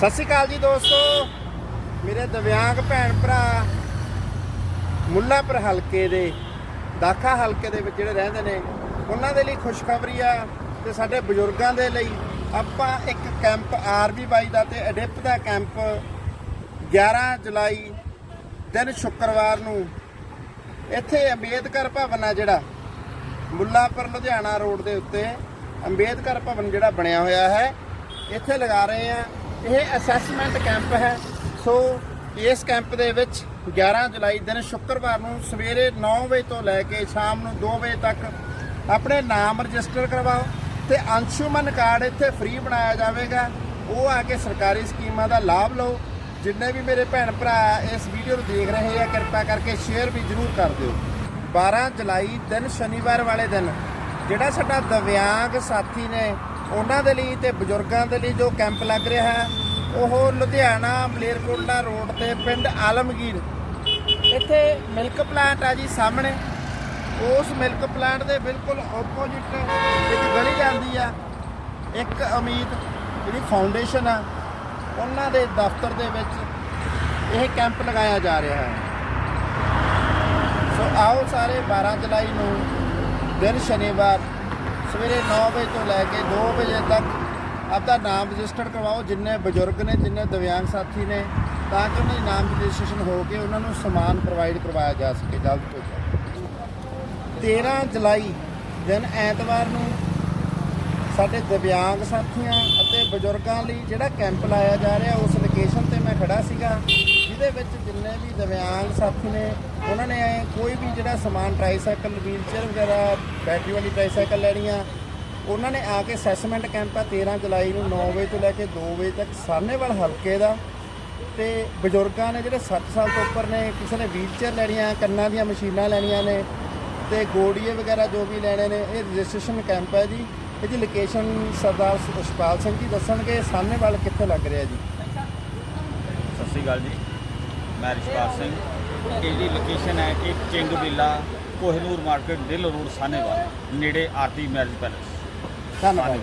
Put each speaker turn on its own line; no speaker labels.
ਸਤਿ ਸ਼੍ਰੀ ਅਕਾਲ ਜੀ ਦੋਸਤੋ। ਮੇਰੇ ਦਿਵਿਆਂਗ ਭੈਣ ਭਰਾ ਮੁੱਲਾਪੁਰ ਹਲਕੇ ਦੇ, ਦਾਖਾ ਹਲਕੇ ਦੇ ਵਿੱਚ ਜਿਹੜੇ ਰਹਿੰਦੇ ਨੇ, ਉਹਨਾਂ ਦੇ ਲਈ ਖੁਸ਼ਖਬਰੀ ਆ ਤੇ ਸਾਡੇ ਬਜ਼ੁਰਗਾਂ ਦੇ ਲਈ ਆਪਾਂ ਇੱਕ ਕੈਂਪ ਆਰਬੀ ਬਾਈ ਦਾ ਤੇ ਅਡਿਪ ਦਾ ਕੈਂਪ 11 ਜੁਲਾਈ ਦਿਨ ਸ਼ੁੱਕਰਵਾਰ ਨੂੰ। ਇੱਥੇ ਅੰਬੇਦਕਰ ਭਵਨ ਆ ਜਿਹੜਾ, ਮੁੱਲਾਪੁਰ ਲੁਧਿਆਣਾ ਰੋਡ ਦੇ ਉੱਤੇ ਅੰਬੇਦਕਰ ਭਵਨ ਜਿਹੜਾ ਬਣਿਆ ਹੋਇਆ ਹੈ। ਇੱਥੇ ਲਗਾ ਰਹੇ ਆ ਇਹ ਅਸੈਸਮੈਂਟ ਕੈਂਪ ਹੈ। ਸੋ ਇਸ ਕੈਂਪ ਦੇ ਵਿੱਚ 11 ਜੁਲਾਈ ਦਿਨ ਸ਼ੁੱਕਰਵਾਰ ਨੂੰ ਸਵੇਰੇ 9 ਵਜੇ ਤੋਂ ਲੈ ਕੇ ਸ਼ਾਮ ਨੂੰ 2 ਵਜੇ ਤੱਕ ਆਪਣੇ ਨਾਮ ਰਜਿਸਟਰ ਕਰਵਾਓ ਤੇ ਅੰਸ਼ੁਮਨ ਕਾਰਡ ਇੱਥੇ ਫ੍ਰੀ ਬਣਾਇਆ ਜਾਵੇਗਾ। ਉਹ ਆ ਕੇ ਸਰਕਾਰੀ ਸਕੀਮਾਂ ਦਾ ਲਾਭ ਲਓ। ਜਿੰਨੇ ਵੀ ਮੇਰੇ ਭੈਣ ਭਰਾ ਇਸ ਵੀਡੀਓ ਨੂੰ ਦੇਖ ਰਹੇ ਆ, ਕਿਰਪਾ ਕਰਕੇ ਸ਼ੇਅਰ ਵੀ ਜ਼ਰੂਰ ਕਰ ਦਿਓ। 12 ਜੁਲਾਈ ਦਿਨ ਸ਼ਨੀਵਾਰ ਵਾਲੇ ਦਿਨ ਜਿਹੜਾ ਸਾਡਾ ਦਿਵਿਆਂਗ ਸਾਥੀ ਨੇ ਉਹਨਾਂ ਦੇ ਲਈ ਤੇ ਬਜ਼ੁਰਗਾਂ ਦੇ ਲਈ ਜੋ ਕੈਂਪ ਲੱਗ ਰਿਹਾ ਹੈ, ਉਹ ਲੁਧਿਆਣਾ ਮਲੇਰਕੋਟਲਾ ਰੋਡ ਤੇ ਪਿੰਡ ਆਲਮਗੀਰ। ਇੱਥੇ ਮਿਲਕ ਪਲਾਂਟ ਆ ਜੀ ਸਾਹਮਣੇ। ਉਸ ਮਿਲਕ ਪਲਾਂਟ ਦੇ ਬਿਲਕੁਲ ਆਪੋਜ਼ਿਟ ਇੱਕ ਗਲੀ ਜਾਂਦੀ ਆ। ਇੱਕ ਉਮੀਦ ਜਿਹੜੀ ਫਾਊਂਡੇਸ਼ਨ ਆ, ਉਹਨਾਂ ਦੇ ਦਫ਼ਤਰ ਦੇ ਵਿੱਚ ਇਹ ਕੈਂਪ ਲਗਾਇਆ ਜਾ ਰਿਹਾ ਹੈ। ਸੋ ਆਓ ਸਾਰੇ 12 ਜੁਲਾਈ ਨੂੰ, ਦਿਨ ਸ਼ਨੀਵਾਰ ਸਵੇਰੇ 9 ਵਜੇ ਤੋਂ ਲੈ ਕੇ 2 ਵਜੇ ਤੱਕ ਆਪਦਾ ਨਾਮ ਰਜਿਸਟਰ ਕਰਵਾਓ, ਜਿੰਨੇ ਬਜ਼ੁਰਗ ਨੇ, ਜਿੰਨੇ ਦਿਵਿਆਂਗ ਸਾਥੀ ਨੇ, ਤਾਂ ਕਿ ਉਹਨਾਂ ਦੀ ਨਾਮ ਰਜਿਸਟ੍ਰੇਸ਼ਨ ਹੋ ਕੇ ਉਹਨਾਂ ਨੂੰ ਸਮਾਨ ਪ੍ਰੋਵਾਈਡ ਕਰਵਾਇਆ ਜਾ ਸਕੇ, ਜਲਦ ਤੋਂ ਜਲਦ। 13 ਜੁਲਾਈ ਦਿਨ ਐਤਵਾਰ ਨੂੰ ਸਾਡੇ ਦਿਵਿਆਂਗ ਸਾਥੀਆਂ ਅਤੇ ਬਜ਼ੁਰਗਾਂ ਲਈ ਜਿਹੜਾ ਕੈਂਪ ਲਾਇਆ ਜਾ ਰਿਹਾ, ਉਸ ਲੋਕੇਸ਼ਨ ਤੇ ਮੈਂ ਖੜਾ ਸੀਗਾ। ਜਿਹਦੇ ਵਿੱਚ ਜਿੰਨੇ ਵੀ ਦਿਵਿਆਂਗ ਸਾਥੀ ਨੇ, ਉਹਨਾਂ ਨੇ ਕੋਈ ਵੀ ਜਿਹੜਾ ਸਮਾਨ ਟ੍ਰਾਈਸਾਈਕਲ ਵੀਲਚੇਅਰ ਵਗੈਰਾ ਬੈਟਰੀ ਵਾਲੀ ਟ੍ਰਾਈਸਾਈਕਲ ਆ, ਉਹਨਾਂ ਨੇ ਆ ਕੇ ਅਸੈਸਮੈਂਟ ਕੈਂਪ ਆ 13 ਜੁਲਾਈ ਨੂੰ 9 ਵਜੇ ਤੋਂ ਲੈ ਕੇ 2 ਵਜੇ ਤੱਕ ਸਾਹਨੇਵਾਲ ਹਲਕੇ ਦਾ। ਤੇ ਬਜ਼ੁਰਗਾਂ ਨੇ ਜਿਹੜੇ 60 ਸਾਲ ਤੋਂ ਉੱਪਰ ਨੇ, ਕਿਸੇ ਨੇ ਵੀਲਚੇਅਰ ਲੈਣੀਆਂ, ਕੰਨਾਂ ਦੀਆਂ ਮਸ਼ੀਨਾਂ ਲੈਣੀਆਂ ਨੇ ਤੇ ਗੋੜੀਏ ਵਗੈਰਾ ਜੋ ਵੀ ਲੈਣੇ ਨੇ, ਇਹ ਰਜਿਸਟ੍ਰੇਸ਼ਨ ਕੈਂਪ ਹੈ ਜੀ। ਇਹਦੀ ਲੋਕੇਸ਼ਨ ਸਰਦਾਰ ਸੁਖਪਾਲ ਸਿੰਘ ਜੀ ਦੱਸਣਗੇ, ਸਾਹਨੇਵਾਲ ਕਿੱਥੇ ਲੱਗ ਰਿਹਾ ਜੀ?
ਸਤਿ ਸ਼੍ਰੀ ਅਕਾਲ ਜੀ। ਮੈਂ ਰਿਸ਼ਪਾਲ ਸਿੰਘ। ਇਹਦੀ ਲੋਕੇਸ਼ਨ ਹੈ ਕਿ ਚਿੰਗ ਵਿਲਾ, ਕੋਹਨੂਰ ਮਾਰਕੀਟ, ਦਿਲ ਰੋਡ, ਸਾਨੇਵਾਲ, ਨੇੜੇ ਆਰਤੀ ਮੈਰਿਜ ਪੈਲੇਸ।
ਧੰਨਵਾਦ।